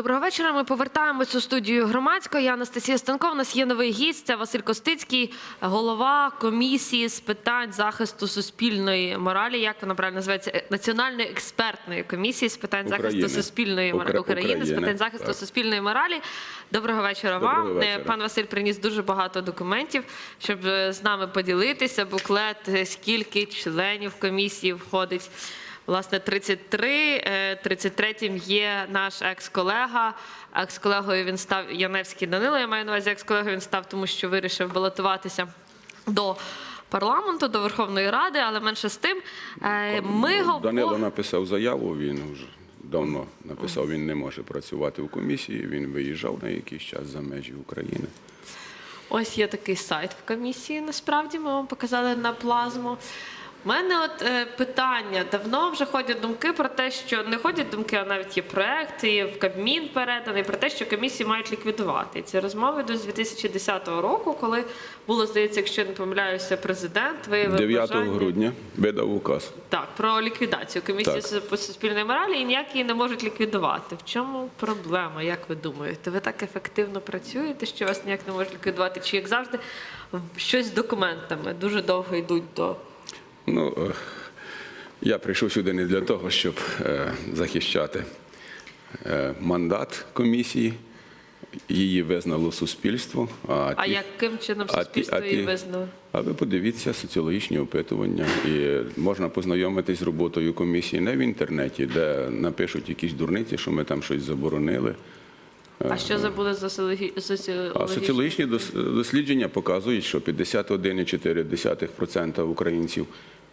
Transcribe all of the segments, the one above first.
Доброго вечора. Ми повертаємось у студію громадської. Я Анастасія Станко. У нас є новий гість. Це Василь Костицький, голова комісії з питань захисту суспільної моралі. Як вона правильно називається? Е, Національної експертної комісії з питань України. захисту суспільної моралі Укра- України з питань захисту так. суспільної моралі. Доброго вечора Доброго вам. Е, вечора. Пан Василь приніс дуже багато документів, щоб е, з нами поділитися. Буклет, скільки членів комісії входить. Власне, 33. Е, 33-м є наш екс-колега. Екс-колегою він став Яневський Данило. Я маю на увазі екс-колегою він став, тому що вирішив балотуватися до парламенту, до Верховної Ради, але менше з тим. е, Ми Данило написав заяву, він вже давно написав, він не може працювати в комісії, він виїжджав на якийсь час за межі України. Ось є такий сайт в комісії. Насправді ми вам показали на плазму. У мене от е, питання. Давно вже ходять думки про те, що не ходять думки, а навіть є проекти, є в Кабмін переданий про те, що комісії мають ліквідувати. Ці розмови з 2010 року, коли було здається, якщо не помиляюся, президент виявив 9 бажання- грудня видав указ. так, про ліквідацію комісії Так. по суспільної моралі і ніяк її не можуть ліквідувати. В чому проблема? Як ви думаєте? Ви так ефективно працюєте, що вас ніяк не можуть ліквідувати? Чи як завжди щось з документами дуже довго йдуть до Ну, е, я прийшов сюди не для того, щоб е, захищати е, мандат комісії. Її визнало суспільство. А, а ті- яким чином а ті- її визнало? А ви подивіться соціологічні опитування, і можна познайомитись з роботою комісії не в інтернеті, де напишуть якісь дурниці, що ми там щось заборонили. А що забули за соціологічні? соціологічні дос- дослідження показують, що 51,4% українців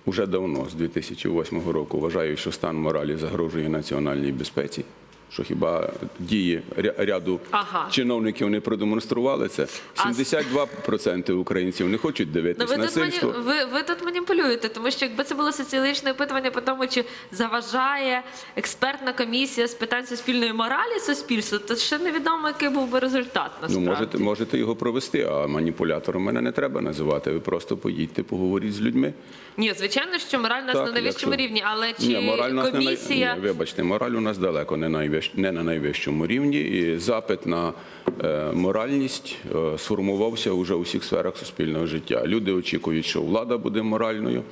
уже давно, з 2008 року, вважають, що стан моралі загрожує національній безпеці. Що хіба дії ряду Ага. чиновників не продемонстрували це? А с- 72% українців не хочуть Ну, дивитись ви, тут насильство. мані... ви, ви тут маніпулюєте, тому що якби це було соціологічне опитування по тому, чи заважає експертна комісія з питань суспільної моралі суспільству, то ще невідомо, який був би результат Ну, можете, можете його провести, а маніпулятором мене не треба називати. Ви просто поїдьте, поговоріть з людьми. Ні, звичайно, що мораль у нас Так, на найвищому якщо- рівні, але чи Ні, мораль у нас не комісія. ні, вибачте, мораль у нас далеко не, найвищ, не на найвищому рівні. І запит на е, моральність е, сформувався вже у всіх сферах суспільного життя. Люди очікують, що влада буде моральною.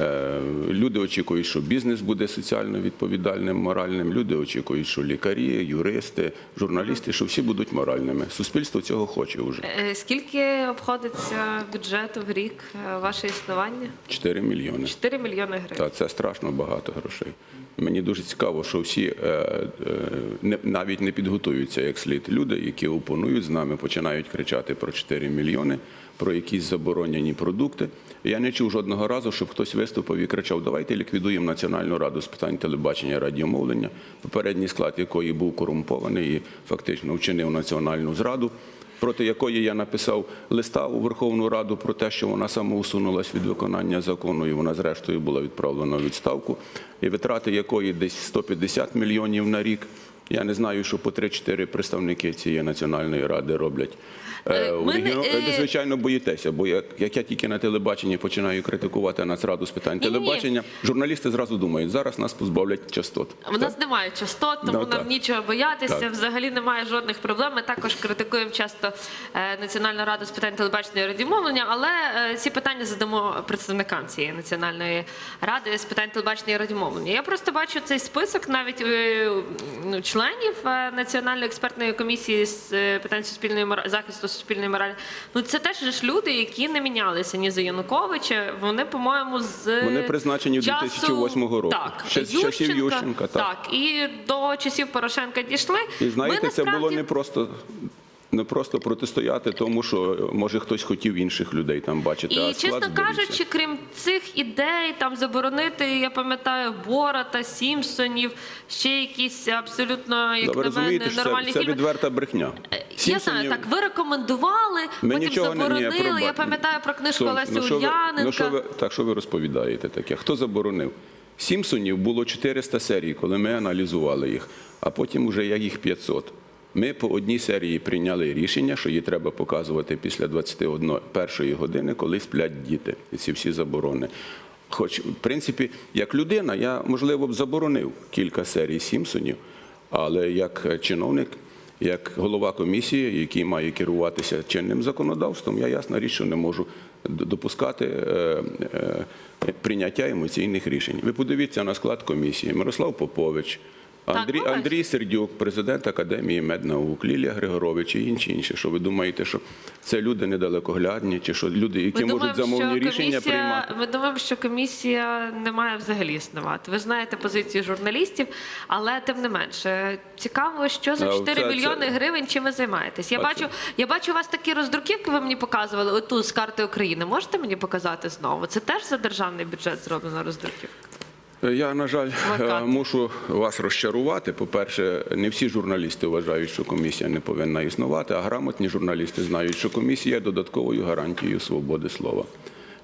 Е, Люди очікують, що бізнес буде соціально відповідальним, моральним. Люди очікують, що лікарі, юристи, журналісти, що всі будуть моральними. Суспільство цього хоче вже. Е, Скільки обходиться бюджету в рік е, ваше існування? 4 мільйони. 4 мільйони гривень. Та це страшно багато грошей. Мені дуже цікаво, що всі не, навіть не підготуються як слід. Люди, які опонують з нами, починають кричати про 4 мільйони, про якісь заборонені продукти. Я не чув жодного разу, щоб хтось виступив і кричав: давайте ліквідуємо Національну раду з питань телебачення і радіомовлення, попередній склад якої був корумпований і фактично вчинив національну зраду проти якої я написав листа у Верховну Раду про те, що вона самоусунулась від виконання закону, і вона зрештою була відправлена у відставку, і витрати якої десь 150 мільйонів на рік. Я не знаю, що по 3-4 представники цієї національної ради роблять. Е, у ми не- е, Ви, звичайно, боїтеся, бо як, як я тільки на телебаченні починаю критикувати Нацраду з питань Ні-ні-ні. телебачення, журналісти зразу думають, зараз нас позбавлять частот. У нас немає частот, тому Ну, нам так. нічого боятися. Так. Взагалі немає жодних проблем. Ми також критикуємо часто е, Національну раду з питань телебачення і радіомовлення, але е, ці питання задамо представникам цієї національної ради з питань телебачення і радіомовлення. Я просто бачу цей список навіть е, ну, членів е, Національної експертної комісії з е, питань суспільної мора- захисту суспільної моралі. Ну це теж ж люди, які не мінялися ні за Януковича. Вони, по-моєму, з Вони призначені в часу- 2008 року. Так, Ще з часів Ющенка, так. так, і до часів Порошенка дійшли. І знаєте, Ми, це було не просто. Не просто протистояти тому, що може хтось хотів інших людей там бачити. І склад чесно зберігся. кажучи, крім цих ідей, там заборонити, я пам'ятаю, Бората, Сімпсонів, ще якісь абсолютно, як на мене, нормальні це, це відверта брехня. Я знаю, так, ви рекомендували, Ми потім нічого не- заборонили. я пам'ятаю про книжку Олесі ну, Ульяненка. Ну, що ви, так, що ви розповідаєте таке? Хто заборонив? Сімпсонів було 400 серій, коли ми аналізували їх, а потім вже як їх 500. Ми по одній серії прийняли рішення, що її треба показувати після 21 години, коли сплять діти. І ці всі заборони. Хоч, в принципі, як людина, я, можливо, б заборонив кілька серій Сімпсонів, Але як чиновник, як голова комісії, який має керуватися чинним законодавством, я ясна річ, що не можу допускати е, е, прийняття емоційних рішень. Ви подивіться на склад комісії: Мирослав Попович. Андрій, бачите. Андрій Сердюк, президент Академії меднаук, Лілія Григорович і інші інші. Що ви думаєте, що це люди недалекоглядні, чи що люди, які Ми можуть думаємо, замовні рішення комісія, приймати? ми думаємо, що комісія не має взагалі існувати. Ви знаєте позицію журналістів, але тим не менше цікаво, що за А 4 це- мільйони це- гривень чим ви займаєтесь. Я А бачу, це- я бачу у вас такі роздруківки. Ви мені показували оту з карти України. Можете мені показати знову? Це теж за державний бюджет зроблена роздруківка. Я, на жаль, Плакат. е, мушу вас розчарувати. По-перше, не всі журналісти вважають, що комісія не повинна існувати, а грамотні журналісти знають, що комісія є додатковою гарантією свободи слова.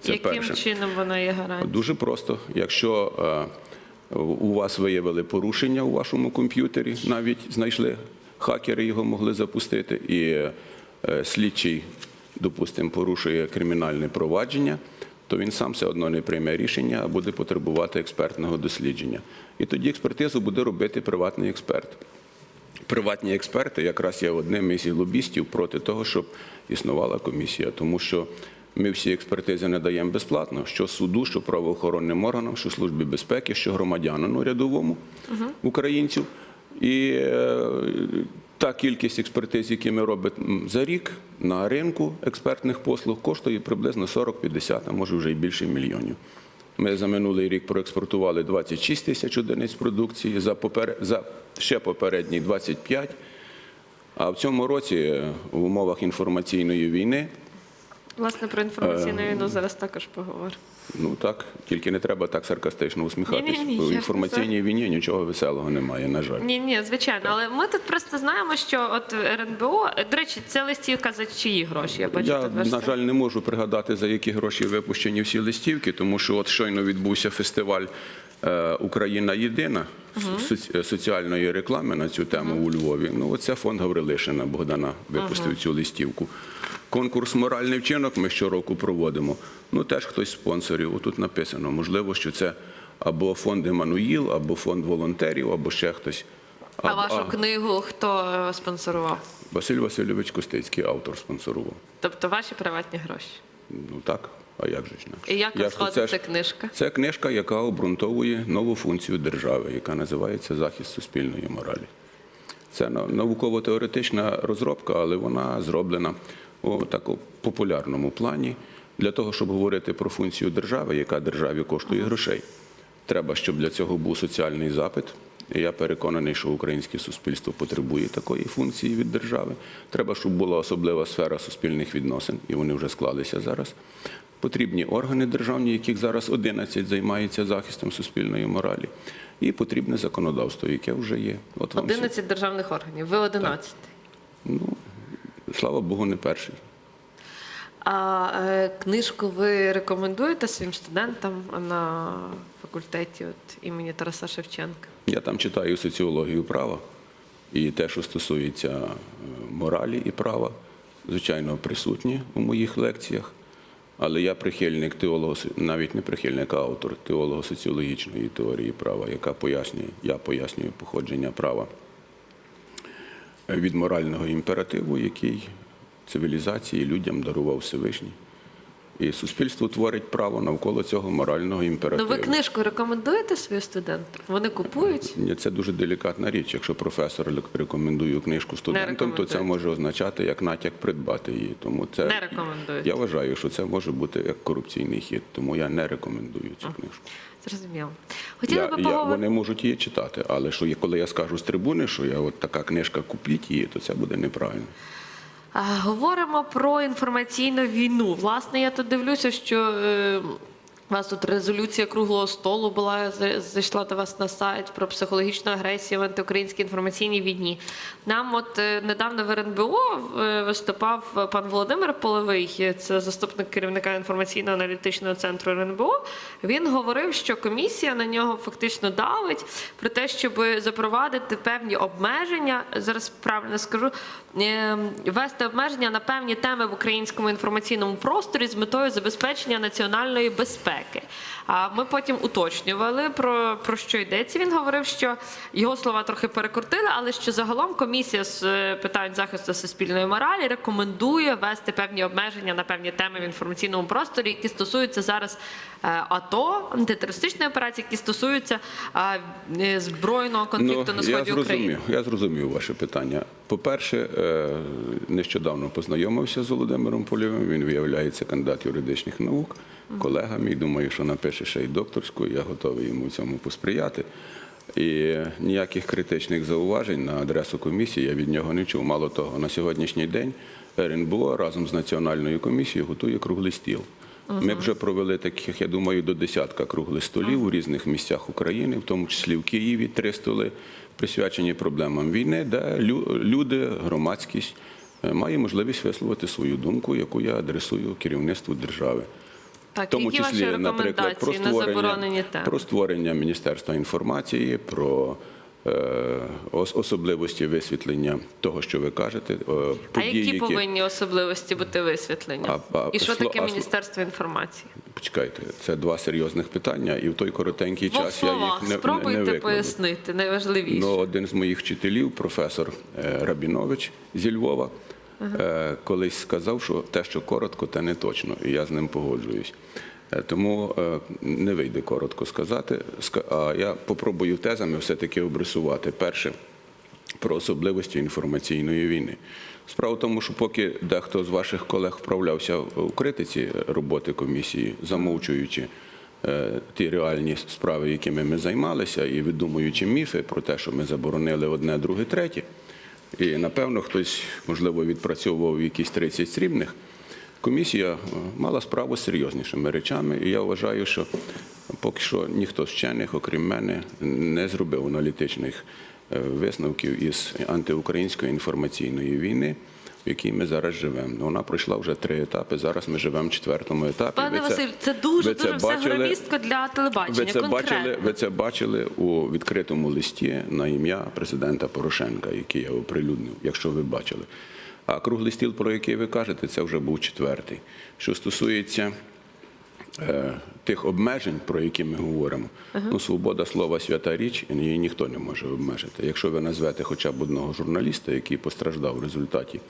Це Яким перше. чином вона є гарантією? Дуже просто. Якщо е, у вас виявили порушення у вашому комп'ютері, навіть знайшли хакери, його могли запустити, і е, слідчий, допустимо, порушує кримінальне провадження, то він сам все одно не прийме рішення, а буде потребувати експертного дослідження. І тоді експертизу буде робити приватний експерт. Приватні експерти якраз є одним із лобістів проти того, щоб існувала комісія, тому що ми всі експертизи не даємо безплатно, що суду, що правоохоронним органам, що службі безпеки, що громадянину рядовому українцю. І е, та кількість експертиз, які ми робимо за рік на ринку експертних послуг, коштує приблизно 40-50, а може вже й більше мільйонів. Ми за минулий рік проекспортували 26 тисяч одиниць продукції, за, попер... за ще попередній 25. А в цьому році е, в умовах інформаційної війни, Власне, про інформаційну війну зараз також поговоримо. Ну так, тільки не треба так саркастично усміхатись. Ні-ні-ні, У інформаційній війні нічого веселого немає, на жаль. Ні, ні, звичайно, але ми тут просто знаємо, що от РНБО, до речі, це листівка за чиї гроші. Я бачу Я, тут на жаль, не можу пригадати, за які гроші випущені всі листівки, тому що от щойно відбувся фестиваль е, Україна єдина е, соціальної реклами на цю тему у Львові. Ну, оце фонд Гаврилишина Богдана випустив цю листівку. Конкурс Моральний вчинок ми щороку проводимо. Ну, теж хтось спонсорів. Отут написано. Можливо, що це або фонд Еммануїл, або фонд волонтерів, або ще хтось. А вашу книгу хто е, спонсорував? Василь Васильович Костицький, автор спонсорував. Тобто ваші приватні гроші. Ну так, а як же ж? І як Я ж- це книжка? Це книжка, яка обґрунтовує нову функцію держави, яка називається захист суспільної моралі. Це науково-теоретична розробка, але вона зроблена у такому популярному плані для того, щоб говорити про функцію держави, яка державі коштує грошей. Треба, щоб для цього був соціальний запит. І я переконаний, що українське суспільство потребує такої функції від держави. Треба, щоб була особлива сфера суспільних відносин, і вони вже склалися зараз. Потрібні органи державні, яких зараз 11 займаються захистом суспільної моралі, і потрібне законодавство, яке вже є. От вам 11 державних органів, ви 11. Ну, слава Богу, не перший. А е, книжку ви рекомендуєте своїм студентам на факультеті от, імені Тараса Шевченка? Я там читаю соціологію права і те, що стосується е, моралі і права, звичайно, присутні у моїх лекціях. Але я прихильник теолого, навіть не прихильник, а автор теолого-соціологічної теорії права, яка пояснює, я пояснюю походження права від морального імперативу, який цивілізації людям дарував Всевишній. І суспільство творить право навколо цього морального Ну ви книжку рекомендуєте своїм студентам? Вони купують? Ні, це дуже делікатна річ. Якщо професор рекомендує книжку студентам, то це може означати як натяк придбати її. Тому це Не рекомендуєте. я вважаю, що це може бути як корупційний хід, тому я не рекомендую цю книжку. Зрозуміло. Хотіли Я, би я, поговорити. вони можуть її читати, але що коли я скажу з трибуни, що я от така книжка купіть її, то це буде неправильно. Говоримо про інформаційну війну. Власне, я тут дивлюся, що е, у вас тут резолюція круглого столу була зайшла до вас на сайт про психологічну агресію в антиукраїнській інформаційній війні. Нам, от е, недавно в РНБО е, виступав пан Володимир Половий, це заступник керівника інформаційно-аналітичного центру РНБО. Він говорив, що комісія на нього фактично давить про те, щоб запровадити певні обмеження. Зараз правильно скажу, е, ввести обмеження на певні теми в українському інформаційному просторі з метою забезпечення національної безпеки. Безпеки. А ми потім уточнювали про, про що йдеться. Він говорив, що його слова трохи перекрутили, але що загалом комісія з е, питань захисту суспільної моралі рекомендує ввести певні обмеження на певні теми в інформаційному просторі, які стосуються зараз е, АТО, антитерористичної операції, які стосуються е, збройного конфлікту на Ну, я сході зрозумів, України. я зрозумів ваше питання. По-перше, нещодавно познайомився з Володимиром Польовим. Він виявляється кандидат юридичних наук, колега мій. Думаю, що напише ще й докторську. Я готовий йому в цьому посприяти. І ніяких критичних зауважень на адресу комісії я від нього не чув. Мало того, на сьогоднішній день РНБО разом з національною комісією готує круглий стіл. Ми вже провели таких, я думаю, до десятка круглих столів у різних місцях України, в тому числі в Києві, три столи присвячені проблемам війни, де лю- люди, громадськість е, має можливість висловити свою думку, яку я адресую керівництву держави. Так, тому які числі, ваші наприклад, про на створення, теми? про створення Міністерства інформації, про е, особливості висвітлення того, що ви кажете. е, А подій, які повинні особливості бути висвітлені? А- а І що сло- таке а Міністерство інформації? Почекайте, це два серйозних питання, і в той коротенький двох час я їх не, спробуйте не, викладу. пояснити найважливіше. Ну, один з моїх вчителів, професор е, Рабінович зі Львова, е, колись сказав, що те, що коротко, те не точно, і я з ним погоджуюсь. Е, Тому е, не вийде коротко сказати. Ска- А я попробую тезами все-таки обрисувати. Перше, про особливості інформаційної війни. Справа в тому, що поки дехто з ваших колег вправлявся у критиці роботи комісії, замовчуючи ті реальні справи, якими ми займалися, і видумуючи міфи про те, що ми заборонили одне, друге, третє. І напевно хтось, можливо, відпрацьовував якісь 30 срібних. Комісія е, мала справу з серйознішими речами, і я вважаю, що поки що ніхто з вчених, окрім мене, не зробив аналітичних е, висновків із антиукраїнської інформаційної війни, в якій ми зараз живемо. Вона пройшла вже три етапи. Зараз ми живемо в четвертому етапі. Пане Ви Василь, це дуже дуже все громістко для телебачення. Ви це, конкретно. бачили, ви це бачили у відкритому листі на ім'я президента Порошенка, який я оприлюднив, якщо ви бачили. А круглий стіл, про який ви кажете, це вже був четвертий. Що стосується тих обмежень, про які ми говоримо, ну, свобода слова свята річ, і її ніхто не може обмежити. Якщо ви назвете хоча б одного журналіста, який постраждав в результаті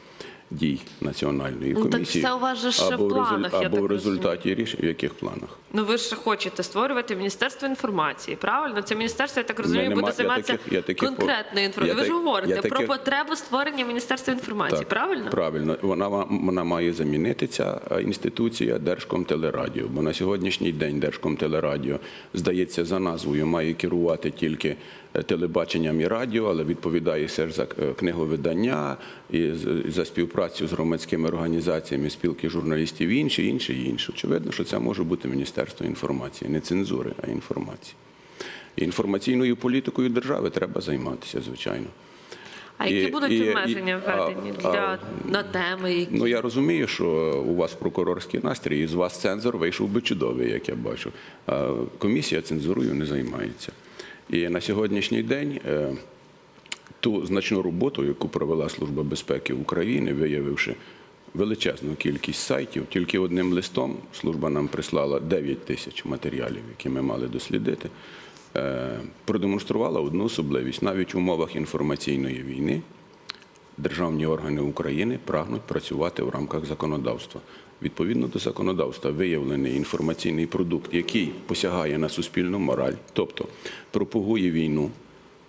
дій національної Ну, так комісії, це у вас же ще або, в в резуль- планах, або так в результаті рішень, в яких планах? Ну ви ж хочете створювати Міністерство інформації, правильно? Це міністерство, я так розумію, нема- буде я займатися таких- я таких конкретною інформацією. Ви ж говорите я про таких- потребу створення Міністерства інформації, правильно? Правильно. Вона, вона має замінити ця інституція Держкомтелерадіо. Бо на сьогоднішній день Держкомтелерадіо, здається, за назвою має керувати тільки телебаченням і радіо, але відповідає все ж за е, книговидання і за співпрацю з громадськими організаціями, спілки журналістів і інше, інше, і інше. Очевидно, що це може бути Міністерство інформації, не цензури, а інформації. І інформаційною політикою держави треба займатися, звичайно. А які І- будуть і- обмеження введені а- для на теми, які Ну я розумію, що у вас прокурорський настрій, і з вас цензор вийшов би чудовий, як я бачу. А комісія цензурою не займається. І на сьогоднішній день е, ту значну роботу, яку провела Служба безпеки України, виявивши величезну кількість сайтів, тільки одним листом служба нам прислала 9 тисяч матеріалів, які ми мали дослідити. е, Продемонструвала одну особливість навіть в умовах інформаційної війни державні органи України прагнуть працювати в рамках законодавства. Відповідно до законодавства виявлений інформаційний продукт, який посягає на суспільну мораль, тобто пропагує війну,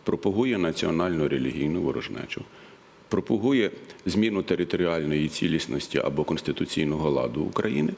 пропагує національну релігійну ворожнечу, пропагує зміну територіальної цілісності або конституційного ладу України.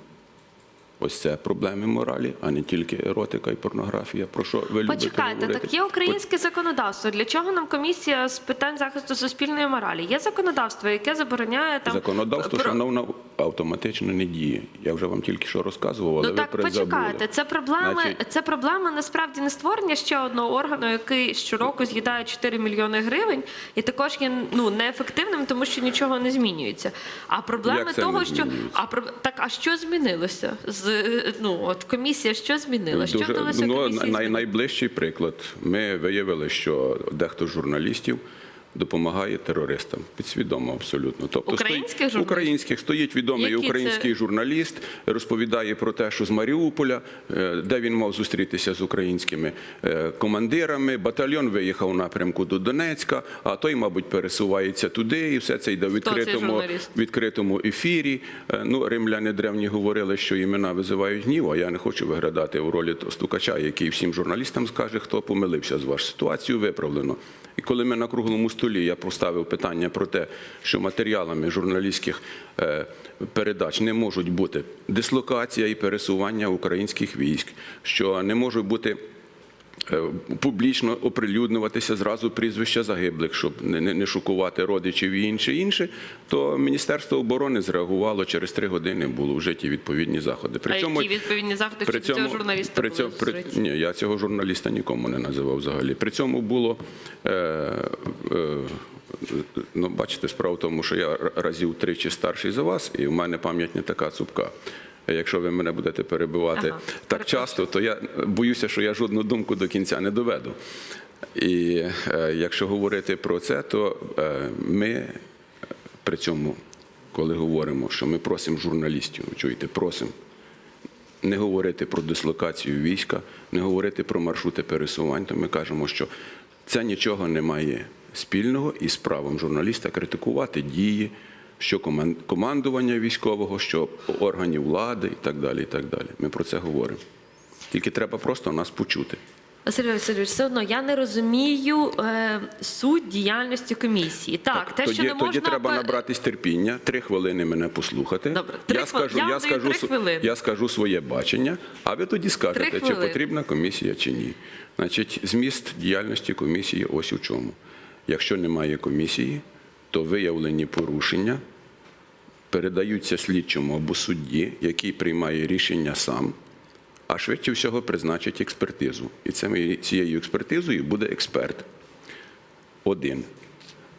Ось це проблеми моралі, а не тільки еротика і порнографія. Про що ви любите Почекайте, говорити? так є українське законодавство. Для чого нам комісія з питань захисту суспільної моралі? Є законодавство, яке забороняє там Законодавство, про- шановна, автоматично не діє. Я вже вам тільки що розказував, але Ну ви так призабули. почекайте. Це проблеми. Значить- Це проблема насправді не створення ще одного органу, який щороку з'їдає 4 мільйони гривень, і також є ну неефективним, тому що нічого не змінюється. А проблеми того, що а про так, а що змінилося? З ну от комісія, що змінила? Що Дуже, вдалося ну, най, змінила? найближчий приклад. Ми виявили, що дехто з журналістів допомагає терористам. Підсвідомо абсолютно. Тобто Українських стоїть, українських стоїть відомий Які це- український журналіст, розповідає про те, що з Маріуполя, е, де він мав зустрітися з українськими е, командирами, батальйон виїхав у напрямку до Донецька, а той, мабуть, пересувається туди, і все це йде в відкритому, відкритому ефірі. Е, Ну, римляни древні говорили, що імена визивають гнів, а я не хочу виглядати у ролі стукача, який всім журналістам скаже, хто помилився з вас. Ситуацію виправлено. І коли ми на круглому столі я поставив питання про те, що матеріалами журналістських е, передач не можуть бути дислокація і пересування українських військ, що не може бути публічно оприлюднюватися зразу прізвища загиблих, щоб не, не, шокувати родичів і інше інше, то Міністерство оборони зреагувало через три години було вжиті відповідні заходи. а які відповідні заходи при цьому, цього журналіста при були цьому, при, вжиті? ні, я цього журналіста нікому не називав взагалі. При цьому було, е, е, ну, бачите, справа в тому, що я разів тричі старший за вас, і в мене пам'ять не така цупка. Якщо ви мене будете перебивати Ага, так перепрошую. часто, то я боюся, що я жодну думку до кінця не доведу. І е, якщо говорити про це, то е, ми при цьому, коли говоримо, що ми просимо журналістів, чуєте, просимо не говорити про дислокацію війська, не говорити про маршрути пересувань, то ми кажемо, що це нічого не має спільного із правом журналіста критикувати дії, що коман- командування військового, що органів влади і так далі. І так далі. Ми про це говоримо. Тільки треба просто нас почути. Василь Васильович, все одно я не розумію е, суть діяльності комісії. Так, те, тоді, що не можна тоді треба набратись терпіння, три хвилини мене послухати. Добре, три я хвили- скажу, я я, скажу, три хвилини. я скажу своє бачення, а ви тоді скажете, чи потрібна комісія чи ні. Значить, зміст діяльності комісії ось у чому. Якщо немає комісії, то виявлені порушення передаються слідчому або судді, який приймає рішення сам, а швидше всього призначить експертизу. І цією експертизою буде експерт один,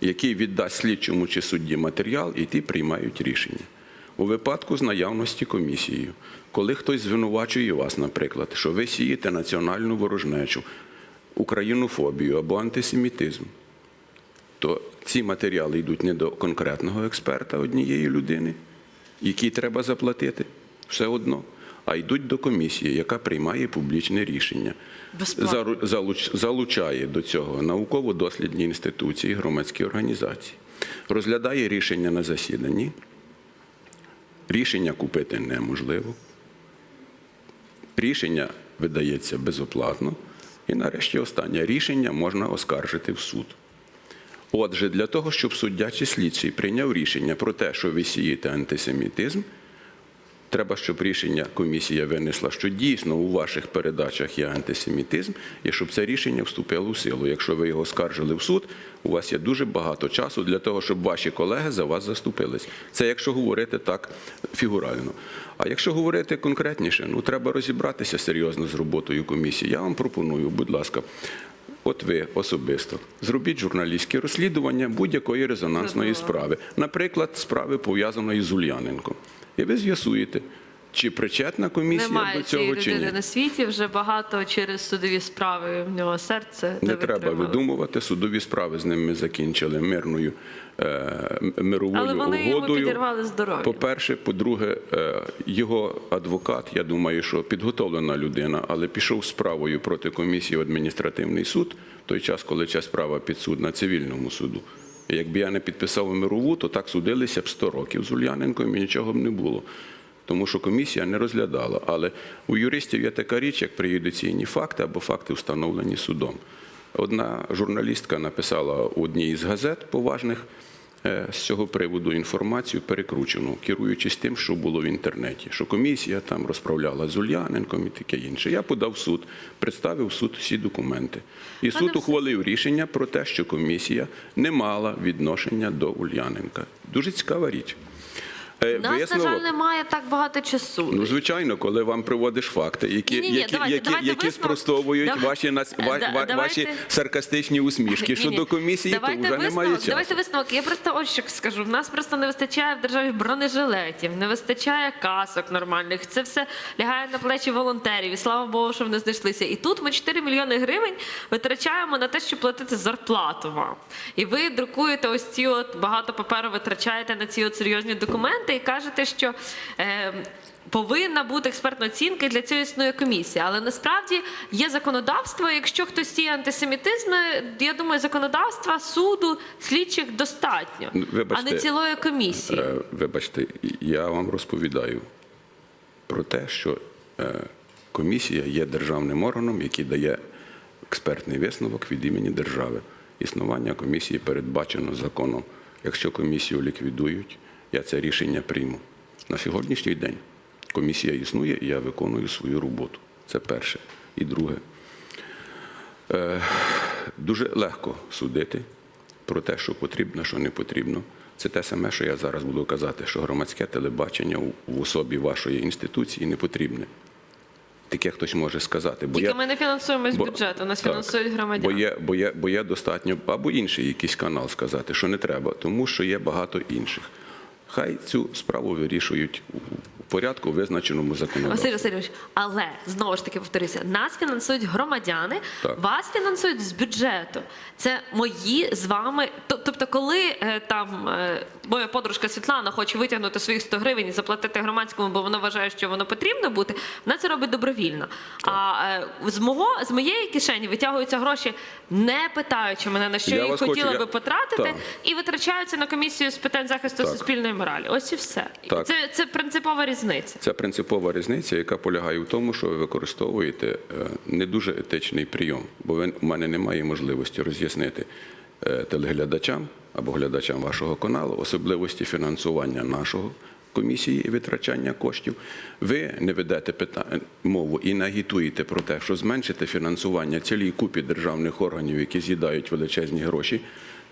який віддасть слідчому чи судді матеріал, і ті приймають рішення. У випадку з наявності комісією, коли хтось звинувачує вас, наприклад, що ви сієте національну ворожнечу, українофобію або антисемітизм, то ці матеріали йдуть не до конкретного експерта однієї людини, якій треба заплатити все одно, а йдуть до комісії, яка приймає публічне рішення, залуч- залучає до цього науково-дослідні інституції, громадські організації, розглядає рішення на засіданні. Рішення купити неможливо. Рішення видається безоплатно. І нарешті останнє рішення можна оскаржити в суд. Отже, для того, щоб суддя чи слідчий прийняв рішення про те, що ви сієте антисемітизм, треба, щоб рішення комісія винесла, що дійсно у ваших передачах є антисемітизм, і щоб це рішення вступило в силу. Якщо ви його скаржили в суд, у вас є дуже багато часу для того, щоб ваші колеги за вас заступились. Це якщо говорити так фігурально. А якщо говорити конкретніше, ну треба розібратися серйозно з роботою комісії. Я вам пропоную, будь ласка. От ви особисто. Зробіть журналістське розслідування будь-якої резонансної справи, наприклад, справи пов'язаної з Ульяненком. І ви з'ясуєте, чи причетна комісія Немає до цієї цього чи людини ні. на світі. Вже багато через судові справи в нього серце Не не треба витримало. видумувати. Судові справи з ним ми закінчили мирною е, мировою Але вони йому підірвали здоров'я. По-перше, по-друге, е, його адвокат, я думаю, що підготовлена людина, але пішов справою проти комісії в адміністративний суд в той час, коли ця справа підсудна цивільному суду. Якби я не підписав мирову, то так судилися б 100 років з Ульяненком і нічого б не було. Тому що комісія не розглядала. Але у юристів є така річ, як преюдиційні факти або факти, встановлені судом. Одна журналістка написала у одній із газет поважних е, з цього приводу інформацію перекручену, керуючись тим, що було в інтернеті, що комісія там розправляла з Ульяненком і таке інше. Я подав в суд, представив в суд всі документи. І суд Василь- ухвалив рішення про те, що комісія не мала відношення до Ульяненка. Дуже цікава річ. Е, У нас, на жаль, немає так багато часу. Ну, звичайно, коли вам приводиш факти, які, Ні-ні-ні, які, давайте- які, давайте які спростовують ваші, нас, ва- Да- ва- давайте- ваші саркастичні усмішки Ні-ні. щодо комісії, давайте то вже висновок, немає часу. Давайте висновок. Я просто ось що скажу. В нас просто не вистачає в державі бронежилетів, не вистачає касок нормальних. Це все лягає на плечі волонтерів. І слава Богу, що вони знайшлися. І тут ми 4 мільйони гривень витрачаємо на те, щоб платити зарплату вам. І ви друкуєте ось ці от багато паперу витрачаєте на ці от серйозні документи і кажете, що. Е, Повинна бути експертна оцінка, і для цього існує комісія. Але насправді є законодавство. і Якщо хтось сіє антисемітизми, я думаю, законодавства, суду, слідчих достатньо, Ну, вибачте, а не цілої комісії. Е, Вибачте, я вам розповідаю про те, що е, комісія є державним органом, який дає експертний висновок від імені держави. Існування комісії передбачено законом. Якщо комісію ліквідують, я це рішення прийму. На сьогоднішній день комісія існує і я виконую свою роботу. Це перше. І друге. Е, Дуже легко судити про те, що потрібно, що не потрібно. Це те саме, що я зараз буду казати, що громадське телебачення в особі вашої інституції не потрібне. Таке хтось може сказати. Бо Тільки я, ми не фінансуємо з бюджету, нас так, фінансують громадяни. Бо є, бо, є, бо є достатньо, або інший якийсь канал сказати, що не треба, тому що є багато інших. Хай цю справу вирішують порядку, визначеному законодавством. Василь Васильович, але знову ж таки повторюся, нас фінансують громадяни, Так. вас фінансують з бюджету. Це мої з вами. Тоб- Тобто, коли е, там е, моя подружка Світлана хоче витягнути своїх 100 гривень і заплатити громадському, бо вона вважає, що воно потрібно бути, вона це робить добровільно. А е, з мого з моєї кишені витягуються гроші, не питаючи мене на що Я я їх вас хочу- хотіла я- би потратити, Так. і витрачаються на комісію з питань захисту Так. суспільної моралі. Ось і все. Так. Це, це принципова різниця. Це принципова різниця, яка полягає в тому, що ви використовуєте е, не дуже етичний прийом, бо у мене немає можливості роз'яснити е, телеглядачам або глядачам вашого каналу особливості фінансування нашого комісії і витрачання коштів. Ви не ведете пита- мову і не агітуєте про те, що зменшите фінансування цілій купі державних органів, які з'їдають величезні гроші.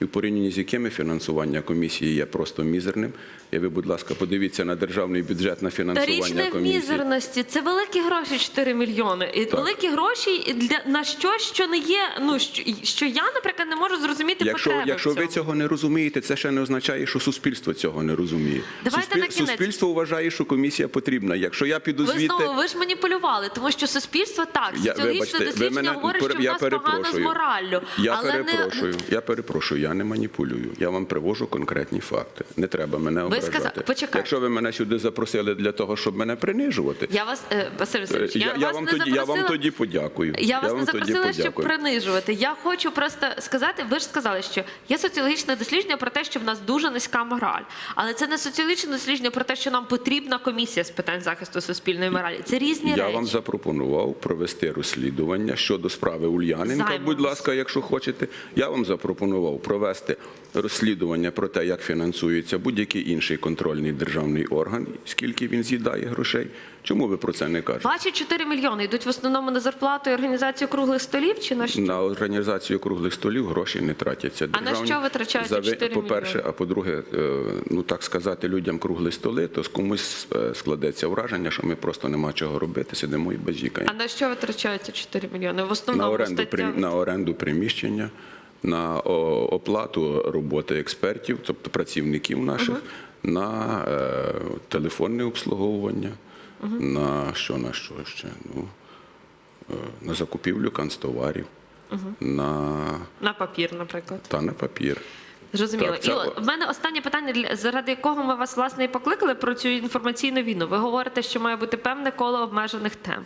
І в порівнянні з якими фінансування комісії є просто мізерним. І ви, будь ласка, подивіться на державний бюджет на Та фінансування річ не в комісії. мізерності. Це великі гроші, 4 мільйони. І великі гроші для на щось, що не є. Ну що, я, наприклад, не можу зрозуміти Якщо, потреби. якщо в ви цього не розумієте, це ще не означає, що суспільство цього не розуміє. Давайте на кінець. суспільство вважає, що комісія потрібна. Якщо я піду ви знову ви ж маніпулювали, тому що суспільство так Я- соціологічне дослідження говорить, що в нас погано з мораллю. Я але перепрошую, не я перепрошую, я не маніпулюю. Я вам привожу конкретні факти. Не треба мене ображати. сказали- почекайте. Якщо ви мене сюди запросили для того, щоб мене принижувати, я вас е, Василь Васильович, я, я, я вас вам не тоді, я вам тоді подякую. Я вас не вам тоді запросила, щоб принижувати. Я хочу просто сказати, ви ж сказали, що є соціологічне дослідження про те, що в нас дуже низька мораль. Але це не соціологічне дослідження про те, що нам потрібна комісія з питань захисту суспільної моралі. Це різні Я речі. вам запропонував провести розслідування щодо справи Ульяненка. Займемось. Будь ласка, якщо хочете. Я вам запропонував провести розслідування про те, як фінансується будь-який інший контрольний державний орган, скільки він з'їдає грошей. Чому ви про це не кажете? Ваші 4 мільйони йдуть в основному на зарплату і організацію круглих столів чи на що? На організацію круглих столів гроші не тратяться. А на що витрачаються За ви- 4 По-перше, мільйони? а по-друге, е, ну так сказати, людям круглі столи, то з комусь е, складеться враження, що ми просто нема чого робити, сидимо і базікаємо. А на що витрачаються 4 мільйони? В основному на оренду, стаття... на оренду приміщення, на оплату роботи експертів, тобто працівників наших, на е, телефонне обслуговування, на що на що ще? Ну, е, на закупівлю канцтоварів, на, на папір, наприклад. та на папір. Зрозуміло. Так, це- І в мене останнє питання, заради якого ми вас власне і покликали про цю інформаційну війну. Ви говорите, що має бути певне коло обмежених тем.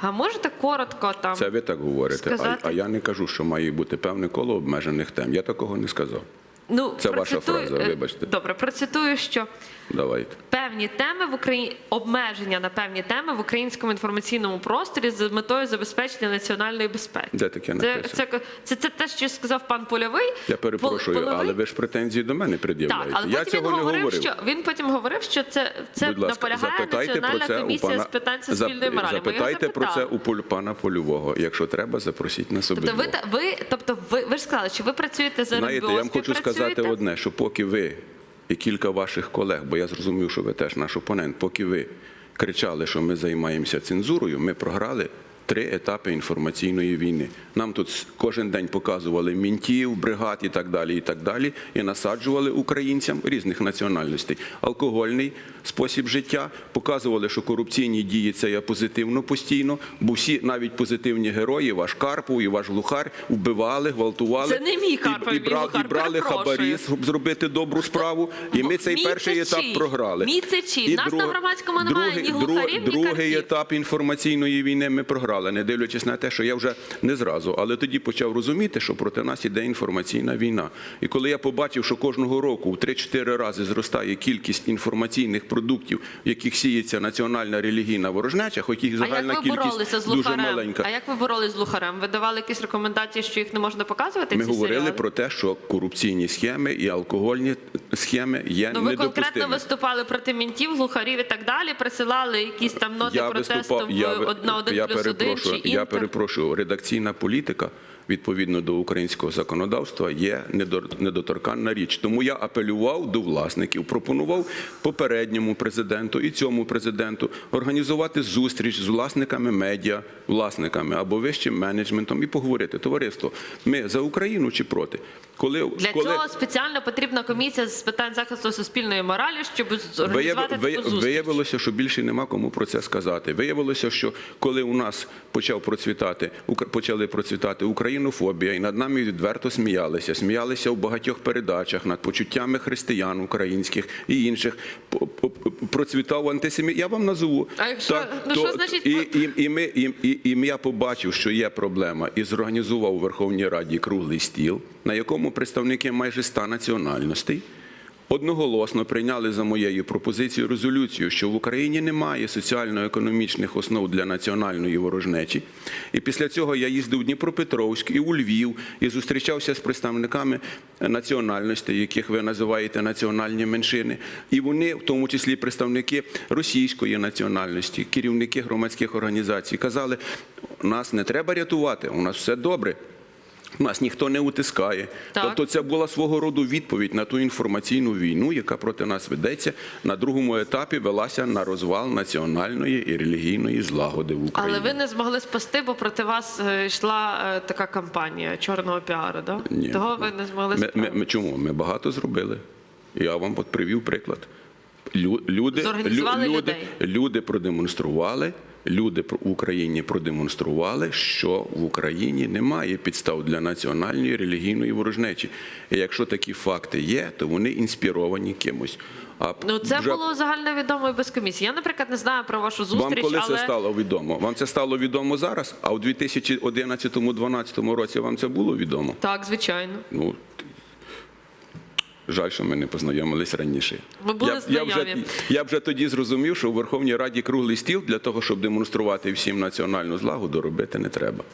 А можете коротко там Це ви так говорите, а, а я не кажу, що має бути певне коло обмежених тем. Я такого не сказав. Ну це ваша фраза, е, вибачте. Добре, процитую, що Давайте. певні теми в Україні обмеження на певні теми в українському інформаційному просторі з метою забезпечення національної безпеки. Де таке Це, це, це, це те, що сказав пан Польовий. Я перепрошую, Пол- Польовий- але ви ж претензії до мене Так, пред'являєте. але я потім цього він не говорив, говорив. що він потім говорив, що це, це Будь ласка, наполягає Національна це комісія пана з питань суспільної моралі. Запитайте про це у поль- пана Польового. Якщо треба, запросіть на собі. Тобто ви, ви, тобто ви, ви ж сказали, що ви працюєте за Знаєте, я вам хочу сказати співпрацюєте? одне: що поки ви і кілька ваших колег, бо я зрозумів, що ви теж наш опонент, поки ви кричали, що ми займаємося цензурою, ми програли. Три етапи інформаційної війни. Нам тут кожен день показували мінтів, бригад і так далі, і так далі, і насаджували українцям різних національностей. Алкогольний спосіб життя показували, що корупційні дії це є позитивно постійно, бо всі навіть позитивні герої, ваш Карпов і ваш Глухар, вбивали, гвалтували Це не мій Карпов і, і Глухар, і брали хабарі, щоб зробити добру справу. І ми цей Мій перший це етап чий? програли. Мій це чий? І Нас на громадському немає ні глухарів, ні другий етап інформаційної війни ми програли, не дивлячись на те, що я вже не зразу, але тоді почав розуміти, що проти нас іде інформаційна війна. І коли я побачив, що кожного року в 3-4 рази зростає кількість інформаційних продуктів, в яких сіється національна релігійна ворожнеча, хоч їх А загальна як ви боролися кількість з дуже маленька. А як ви боролися з Лухарем? Ви давали якісь рекомендації, що їх не можна показувати? Ми ці говорили серіали? про те, що корупційні схеми і алкогольні схеми є Ну, ви конкретно виступали проти мінтів, глухарів і так далі, присилали якісь там ноти протесту в я, на один я плюс один чи перепрошую, я інтер. перепрошую, редакційна політика відповідно до українського законодавства є недоторканна річ. Тому я апелював до власників, пропонував попередньому президенту і цьому президенту організувати зустріч з власниками медіа, власниками або вищим менеджментом і поговорити. Товариство, ми за Україну чи проти? Коли Для коли цього спеціально потрібна комісія з питань захисту суспільної моралі, щоб зорганізувати Вияв- таку зустріч. Виявилося, що більше нема кому про це сказати. Виявилося, що коли у нас почав процвітати, почали процвітати українофобія, і над нами відверто сміялися. Сміялися в багатьох передачах над почуттями християн українських і інших. Процвітав антисеміт. Я вам назову. А якщо- ну, що значить і, і, і, ми, і, і, і я побачив, що є проблема, і зорганізував у Верховній Раді круглий стіл, на якому представники майже ста національностей одноголосно прийняли за моєю пропозицією резолюцію, що в Україні немає соціально-економічних основ для національної ворожнечі. І після цього я їздив в Дніпропетровськ і у Львів і зустрічався з представниками національностей, яких ви називаєте національні меншини. І вони, в тому числі представники російської національності, керівники громадських організацій, казали, нас не треба рятувати, у нас все добре. Нас ніхто не утискає. Так. Тобто це була свого роду відповідь на ту інформаційну війну, яка проти нас ведеться. На другому етапі велася на розвал національної і релігійної злагоди в Україні. Але ви не змогли спасти, бо проти вас е, йшла е, така кампанія чорного піару. Да? Ні. Того ви не змогли ми, ми, ми, чому? Ми багато зробили. Я вам от привів приклад. Лю- Люди, Зорганізували люди, люди продемонстрували. Люди в Україні продемонстрували, що в Україні немає підстав для національної релігійної ворожнечі. І якщо такі факти є, то вони інспіровані кимось. А Ну це вже було загальновідомо і без комісії. Я, наприклад, не знаю про вашу зустріч. вам коли але це стало відомо? Вам це стало відомо зараз? А у 2011-2012 році вам це було відомо? так, звичайно. Ну, жаль, що ми не познайомились раніше. Ми були я, знайомі. я, вже, я вже тоді зрозумів, що у Верховній Раді круглий стіл для того, щоб демонструвати всім національну злагоду, робити не треба.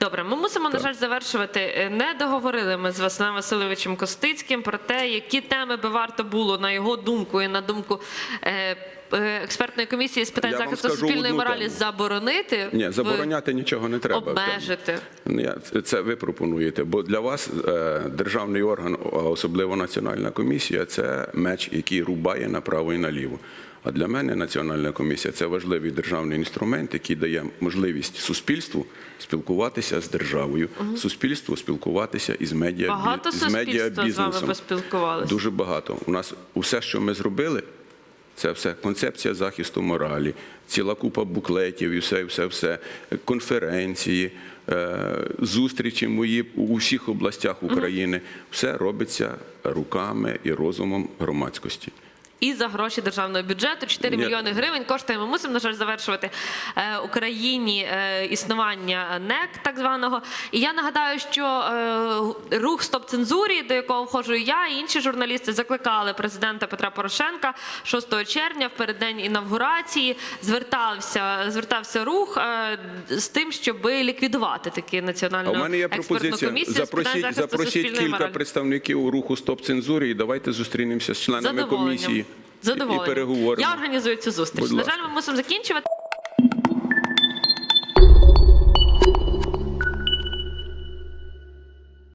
Добре, ми мусимо, на жаль, завершувати. Е, Не договорили ми з Василем Васильовичем Костицьким про те, які теми би варто було, на його думку і на думку е, експертної комісії з питань Я вам захисту скажу суспільної одну моралі тему. заборонити, Ні, в- забороняти нічого не треба. обмежити. Ні, це- це ви пропонуєте, бо для вас е, державний орган, а особливо національна комісія, це меч, який рубає направо і наліво. А для мене національна комісія це важливий державний інструмент, який дає можливість суспільству спілкуватися з державою, суспільству спілкуватися із медіа Багато з суспільства з вами медіабізнесом. поспілкувалися. Дуже багато. У нас усе, що ми зробили, це все концепція захисту моралі, ціла купа буклетів і все, все, все, конференції, е, зустрічі мої у всіх областях України. Все робиться руками і розумом громадськості. І за гроші державного бюджету 4 Ні. мільйони гривень коштує. Ми мусимо на жаль завершувати е, Україні е, існування НЕК, так званого. І я нагадаю, що е, рух стоп цензурі, до якого входжу я, і інші журналісти закликали президента Петра Порошенка 6 червня в переддень інавгурації. Звертався, звертався рух е, з тим, щоб ліквідувати такі А національну у мене є пропозиція. комісію Запросіть, запросіть кілька моралі. представників руху стоп цензурі і давайте зустрінемося з членами Задоволенням. Комісії і переговоримо. Я організую цю зустріч. Будь На жаль, ми мусимо закінчувати.